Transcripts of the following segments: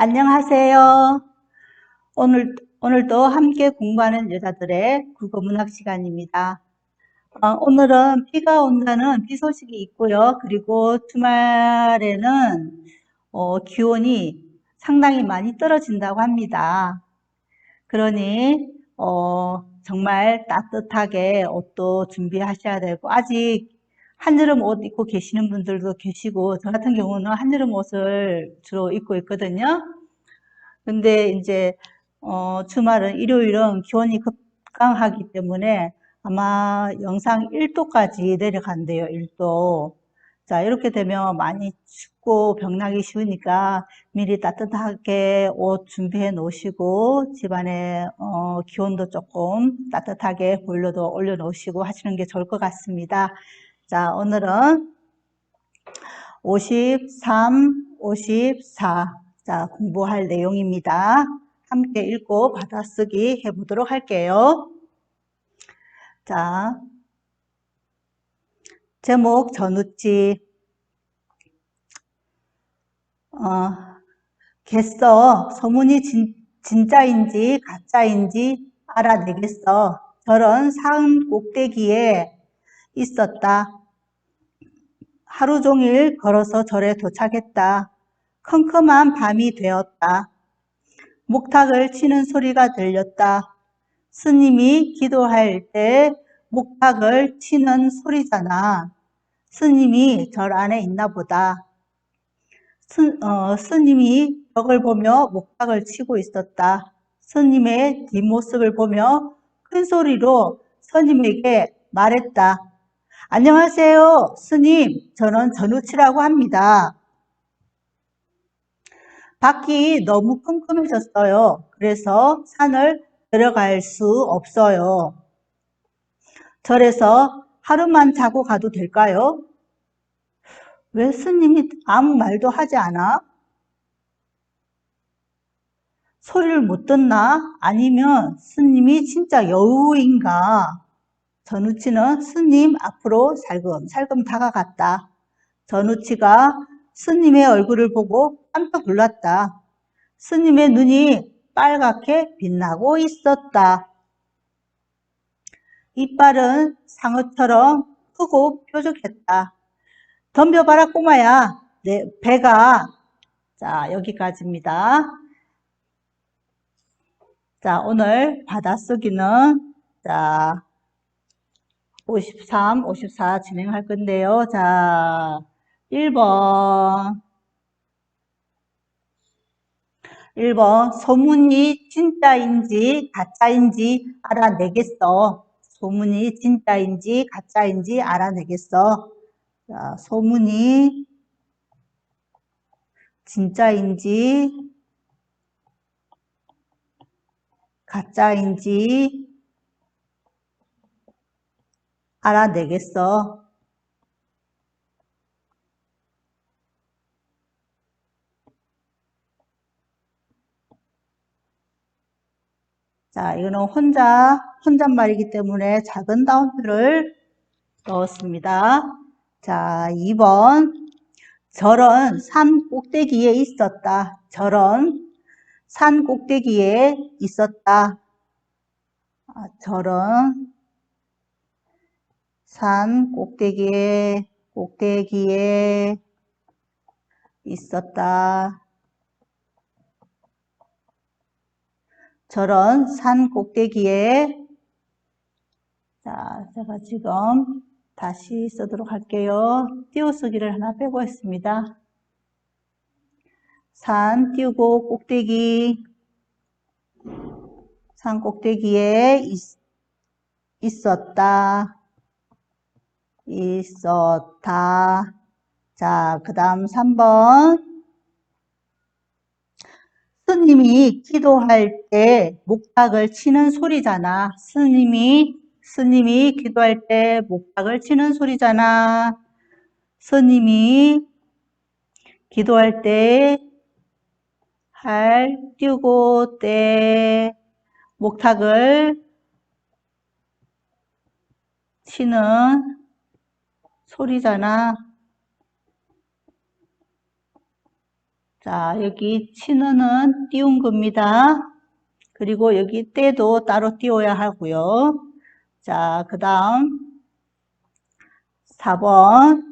안녕하세요. 오늘, 오늘도 함께 공부하는 여자들의 국어 문학 시간입니다. 어, 오늘은 비가 온다는 비 소식이 있고요. 그리고 주말에는 어, 기온이 상당히 많이 떨어진다고 합니다. 그러니 어, 정말 따뜻하게 옷도 준비하셔야 되고 아직 한여름 옷 입고 계시는 분들도 계시고 저 같은 경우는 한여름 옷을 주로 입고 있거든요. 근데 이제 어, 주말은 일요일은 기온이 급강하기 때문에 아마 영상 1도까지 내려간대요. 1도. 자, 이렇게 되면 많이 춥고 병나기 쉬우니까 미리 따뜻하게 옷 준비해 놓으시고 집안에 어, 기온도 조금 따뜻하게 보일러도 올려 놓으시고 하시는 게 좋을 것 같습니다. 자, 오늘은 53, 54. 자, 공부할 내용입니다. 함께 읽고 받아쓰기 해보도록 할게요. 자, 제목 전우치. 어, 겠어. 소문이 진, 진짜인지 가짜인지 알아내겠어. 저런 산 꼭대기에 있었다. 하루 종일 걸어서 절에 도착했다. 컴컴한 밤이 되었다. 목탁을 치는 소리가 들렸다. 스님이 기도할 때 목탁을 치는 소리잖아. 스님이 절 안에 있나 보다. 스, 어, 스님이 벽을 보며 목탁을 치고 있었다. 스님의 뒷모습을 보며 큰 소리로 스님에게 말했다. 안녕하세요. 스님, 저는 전우치라고 합니다. 밖이 너무 컴컴해졌어요. 그래서 산을 들어갈 수 없어요. 절에서 하루만 자고 가도 될까요? 왜 스님이 아무 말도 하지 않아? 소리를 못 듣나? 아니면 스님이 진짜 여우인가? 전우치는 스님 앞으로 살금 살금 다가갔다. 전우치가 스님의 얼굴을 보고 깜짝 놀랐다. 스님의 눈이 빨갛게 빛나고 있었다. 이빨은 상어처럼 크고 뾰족했다. 덤벼봐라 꼬마야. 내 배가 자 여기까지입니다. 자 오늘 받아쓰기는 자 53, 54 진행할 건데요. 자 1번 1번 소문이 진짜인지 가짜인지 알아내겠어. 소문이 진짜인지 가짜인지 알아내겠어. 자, 소문이 진짜인지 가짜인지 알아내겠어. 자, 이거는 혼자, 혼잣말이기 때문에 작은 다운표를 넣었습니다. 자, 2번. 저런 산 꼭대기에 있었다. 저런 산 꼭대기에 있었다. 아, 저런 산 꼭대기에, 꼭대기에 있었다. 저런 산 꼭대기에 자, 제가 지금 다시 쓰도록 할게요. 띄어쓰기를 하나 빼고 있습니다. 산 띄우고 꼭대기 산 꼭대기에 있, 있었다. 있었다. 자, 그 다음 3번 스님이 기도할 때 목탁을 치는 소리잖아. 스님이 스님이 기도할 때 목탁을 치는 소리잖아. 스님이 기도할 때 할 띄우고 때 목탁을 치는 소리잖아. 자, 여기 치느는 띄운 겁니다. 그리고 여기 때도 따로 띄워야 하고요. 자, 그 다음 4번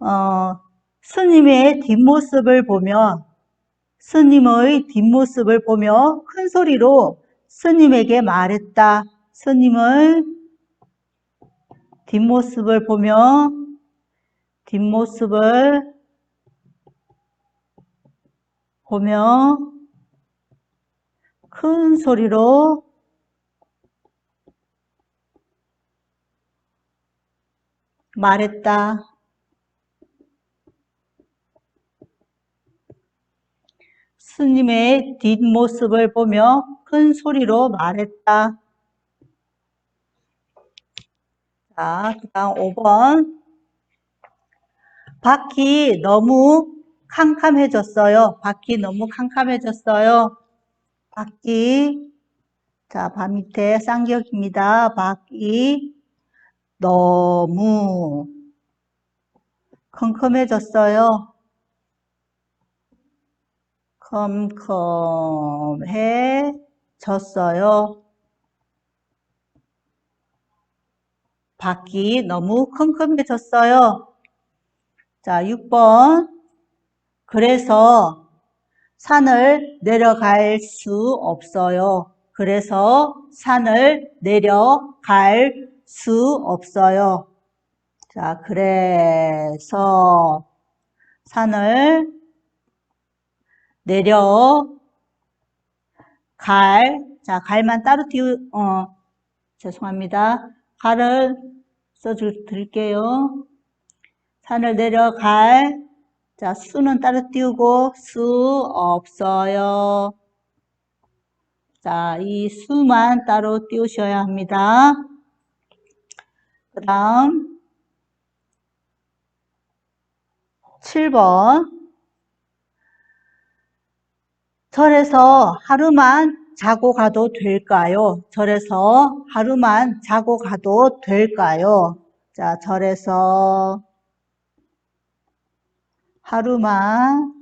어, 스님의 뒷모습을 보며 스님의 뒷모습을 보며 큰 소리로 스님에게 말했다. 스님의 뒷모습을 보며 뒷모습을 보며 큰 소리로 말했다. 스님의 뒷모습을 보며 큰 소리로 말했다. 자, 그 다음 5번. 밖이 너무 캄캄해졌어요. 밖이 너무 캄캄해졌어요. 밖이, 자, 바 밑에 쌍기역입니다. 밖이 너무 컴컴해졌어요. 컴컴해졌어요. 밖이 너무 컴컴해졌어요. 자, 6번. 그래서 산을 내려갈 수 없어요. 그래서 산을 내려갈 수 없어요. 자, 그래서 산을 내려 갈, 자, 갈만 따로 띄우, 어, 죄송합니다. 갈을 써드릴게요. 산을 내려갈, 자, 수는 따로 띄우고, 수 없어요. 자, 이 수만 따로 띄우셔야 합니다. 그 다음, 7번. 절에서 하루만 자고 가도 될까요? 절에서 하루만 자고 가도 될까요? 자, 절에서 하루만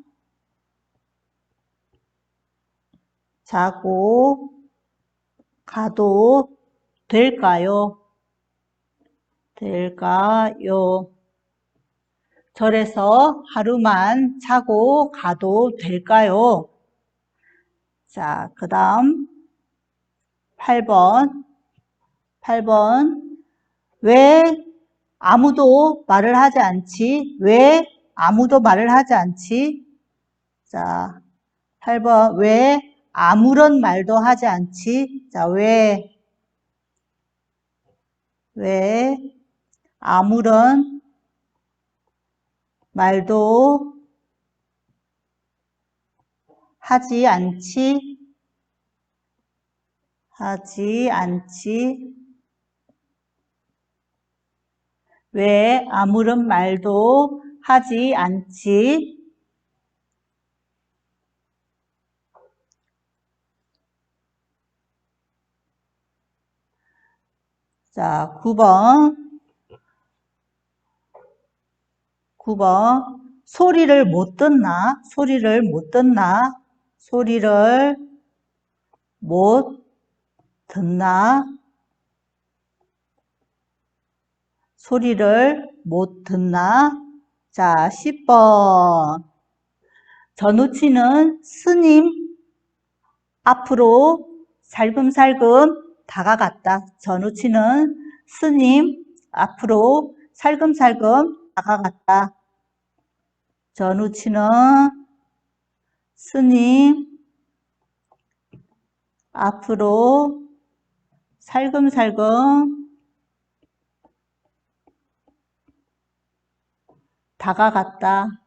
자고 가도 될까요? 될까요? 절에서 하루만 자고 가도 될까요? 자, 그 다음 8번 8번 왜 아무도 말을 하지 않지? 왜 아무도 말을 하지 않지? 자, 8번 왜 아무런 말도 하지 않지? 자, 왜 왜 아무런 말도 하지 않지? 하지 않지? 왜 아무런 말도 하지 않지? 자, 9번. 9번. 소리를 못 듣나? 소리를 못 듣나? 소리를 못 듣나? 소리를 못 듣나? 자, 10번. 전우치는 스님 앞으로 살금살금 다가갔다. 전우치는 스님 앞으로 살금살금 다가갔다. 전우치는 스님 앞으로 살금살금 다가갔다.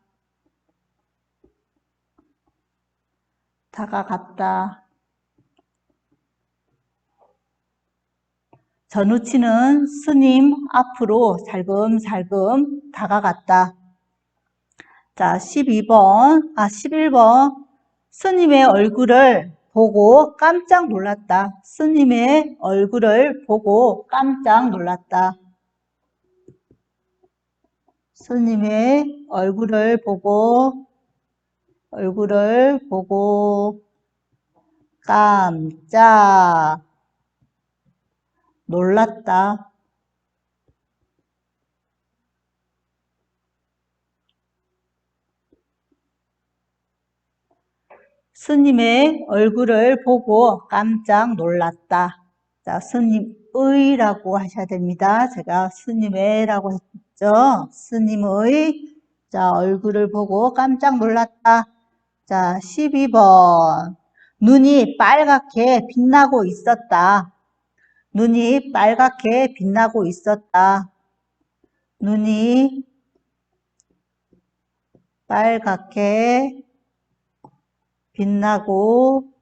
다가갔다. 전우치는 스님 앞으로 살금살금 다가갔다. 자, 12번, 아, 11번. 스님의 얼굴을 보고 깜짝 놀랐다. 스님의 얼굴을 보고 깜짝 놀랐다. 스님의 얼굴을 보고 얼굴을 보고 깜짝 놀랐다. 스님의 얼굴을 보고 깜짝 놀랐다. 자, 스님의라고 하셔야 됩니다. 제가 스님의라고 했죠. 스님의 자, 얼굴을 보고 깜짝 놀랐다. 자, 12번. 눈이 빨갛게 빛나고 있었다. 눈이 빨갛게 빛나고 있었다. 눈이 빨갛게 빛나고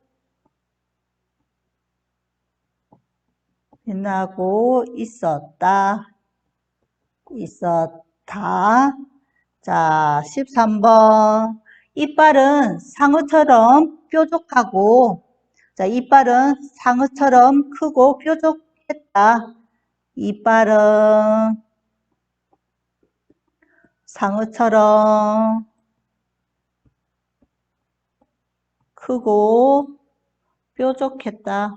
빛나고 있었다. 있었다. 자, 13번. 이빨은 상어처럼 뾰족하고, 자, 이빨은 상어처럼 크고 뾰족했다. 이빨은 상어처럼 크고 뾰족했다.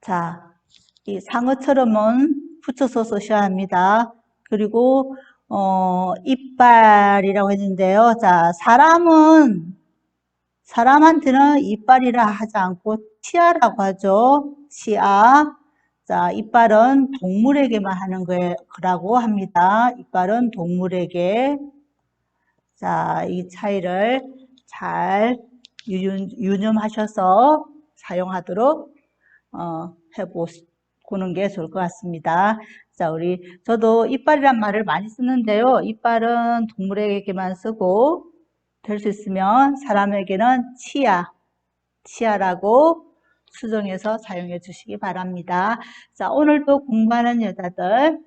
자, 이 상어처럼은 붙여서 쓰셔야 합니다. 그리고 어, 이빨이라고 했는데요. 자, 사람은 사람한테는 이빨이라 하지 않고 치아라고 하죠. 치아. 자, 이빨은 동물에게만 하는 거라고 합니다. 이빨은 동물에게. 자, 이 차이를 잘 유념, 유념하셔서 사용하도록 어, 해보는 게 좋을 것 같습니다. 자, 우리, 저도 이빨이란 말을 많이 쓰는데요. 이빨은 동물에게만 쓰고, 될 수 있으면 사람에게는 치아, 치아라고 수정해서 사용해 주시기 바랍니다. 자, 오늘도 공부하는 여자들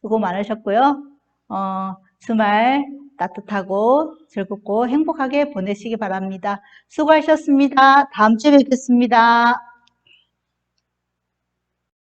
수고 많으셨고요. 어, 주말 따뜻하고 즐겁고 행복하게 보내시기 바랍니다. 수고하셨습니다. 다음 주에 뵙겠습니다.